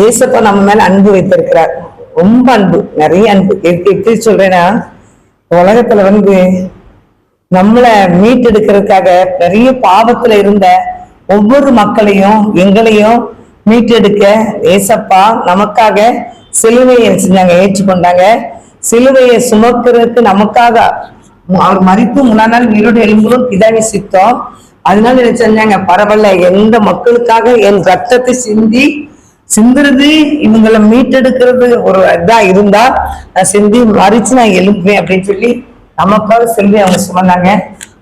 ஏசப்பா நம்ம மேல அன்பு வைத்திருக்கிறார். ரொம்ப அன்பு நிறைய அன்பு. எப்படி எப்படி சொல்றேன்னா உலகத்துல வந்து நம்மளை மீட்டெடுக்கிறதுக்காக நிறைய பாவத்துல இருந்த ஒவ்வொரு மக்களையும் எங்களையும் மீட்டெடுக்க ஏசப்பா நமக்காக சிலுவையை செஞ்சாங்க ஏற்றுக்கொண்டாங்க. சிலுவையை சுமக்கிறதுக்கு நமக்காக அவர் மறித்து முன்னாள் நாள் எலும்புகளும் எழும்பும் சித்தம். அதனால என்ன செஞ்சாங்க? பரவாயில்ல எந்த மக்களுக்காக என் ரத்தத்தை சிந்தி சிந்துறது இவங்களை மீட்டெடுக்கிறது ஒரு இதா இருந்தா நான் சிந்தி மறிச்சு நான் எழுப்புவேன் அப்படின்னு சொல்லி நமக்காக செல்வி அவங்க சொன்னாங்க.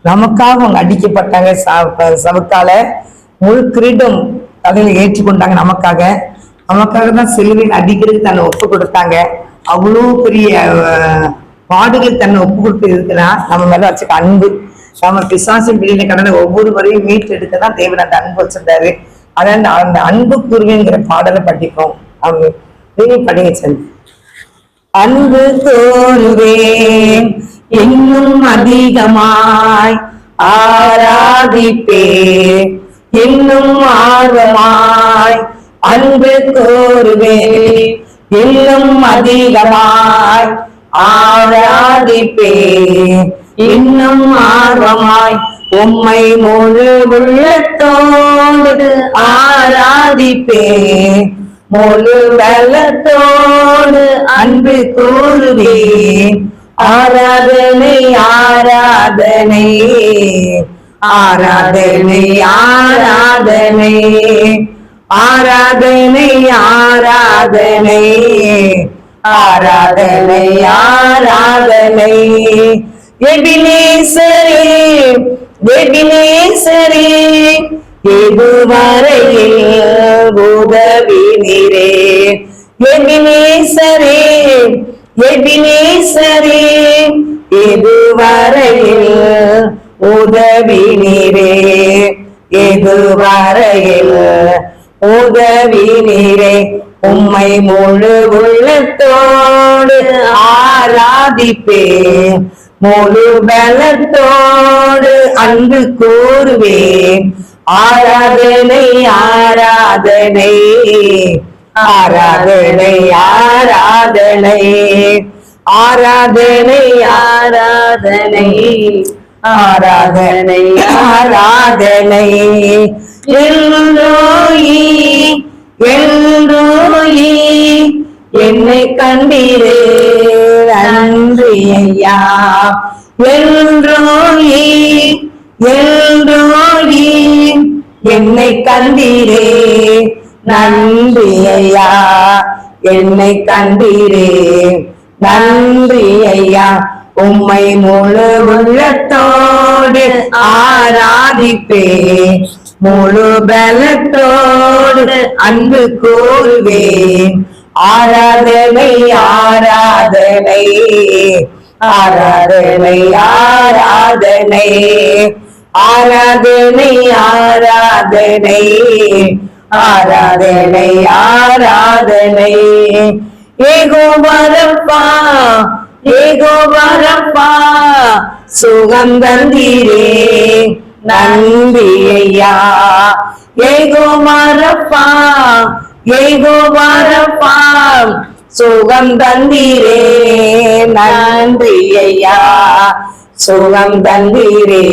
நமக்காக அவங்க அடிக்கப்பட்டாங்க ச- முழு கிரீடம் தலையில ஏற்றி கொண்டாங்க நமக்காக. நமக்காக தான் செல்வின் அடிக்கிறதுக்கு தன்னை ஒப்பு கொடுத்தாங்க. அவ்வளோ பெரிய பாடுகள் தன்னை ஒப்பு கொடுத்து இருக்குன்னா நம்ம மேல வச்சுக்க அன்பு. நம்ம பிசாசின் பிடியில கடனை ஒவ்வொரு முறையும் மீட்டு எடுக்க தான் தேவன் அந்த அன்பு வச்சிருந்தாரு. அதான் அந்த- அன்பு குருவிங்கிற பாடலை படிப்போம் அவங்க நீ படிங்க சென்று அன்பு தோல்வேன் இன்னும் அதிகமாய் ஆராதிப்பே இன்னும் ஆர்வமாய் அன்பு கோருவேன் இன்னும் அதிகமாய் ஆராதிப்பே இன்னும் ஆர்வமாய் உம்மை முழு உள்ளத்தோடு ஆராதிப்பே. முழு வெள்ளத்தோடு அன்பு கூறுவே. ஆராதனை ஆராதனை. ஆராதனை ஆராதனை. ஆராதனை ஆராதனை. ஆராதனை ஆராதனை. எபினேசரே எபினேசரே எதுவரையில் உதவினீரே எபினேசரே எபினேசரே எதுவரையில் உதவினீரே எதுவரையில் உதவினீரே உம்மை முழு உள்ளத்தோடு ஆராதிப்பேன். முழு பலத்தோடு அன்பு கூறுவேன். ஆராதனை ஆராதனை. ஆராதனை ஆராதனை. ஆராதனை ஆராதனை. ஆராதனை ஆராதனை. எல்லோயி எல்லோயி என்னை கண்டீரே. ஐயா. எல்லோயி எல்லோயி என்னை கண்டீரே. நன்றி ஐயா என்னை கண்டீரே. நன்றி ஐயா உம்மை முழு உள்ளத்தோடு ஆராதிப்பே. முழு பலத்தோடு அன்பு கூறுவேன். ஆராதனை ஆராதனை. ஆராதனை ஆராதனை. ஆராதனை ஆராதனை. ஆராதனை ஆராதனை. ஏகோ வரப்பா ஏகோ வரப்பா சுகம் தந்தீரே நன்றி ஐயா ஏகோ மரப்பா ஏகோ வரப்பா சுகம் தந்தீரே நன்றி ஐயா. சுகம் தந்தீரே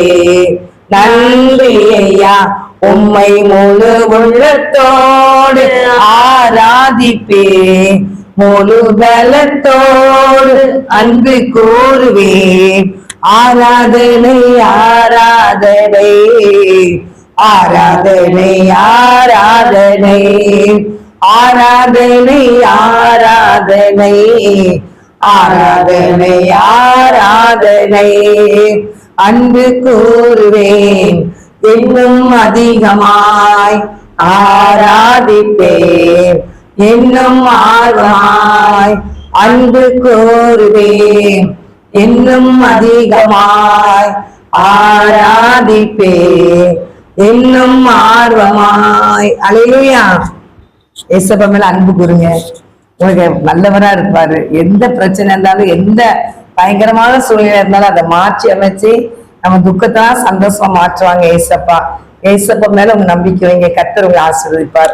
நன்றி ஐயா. உம்மை முழு உள்ளத்தோடு ஆராதிப்பே. முழு பலத்தோடு அன்பு கூறுவேன் ஆராதனை ஆராதனை ஆராதனை ஆராதனை. ஆராதனை ஆராதனை. ஆராதனை ஆராதனை. அன்பு கூறுவேன் இன்னும் அதிகமாய் ஆராதிப்பேன். இன்னும் ஆர்வமாய் அன்பு கோருவேன் இன்னும் அதிகமாய் ஆராதிப்பேன். இன்னும் ஆர்வமாய் அலையிலுயா? ஏசப்பா மேல அன்பு கூறுங்க. உங்களுக்கு நல்லவரா இருப்பாரு. எந்த பிரச்சனை இருந்தாலும் எந்த பயங்கரமான சூழ்நிலை இருந்தாலும் அதை மாற்றி அமைச்சு நம்ம துக்கத்தான் சந்தோஷமா மாற்றுவாங்க ஏசப்பா. ஏசப்பா மேல உங்க நம்பிக்கை வைங்க. கத்தர் உங்களை ஆசீர்வதிப்பார்.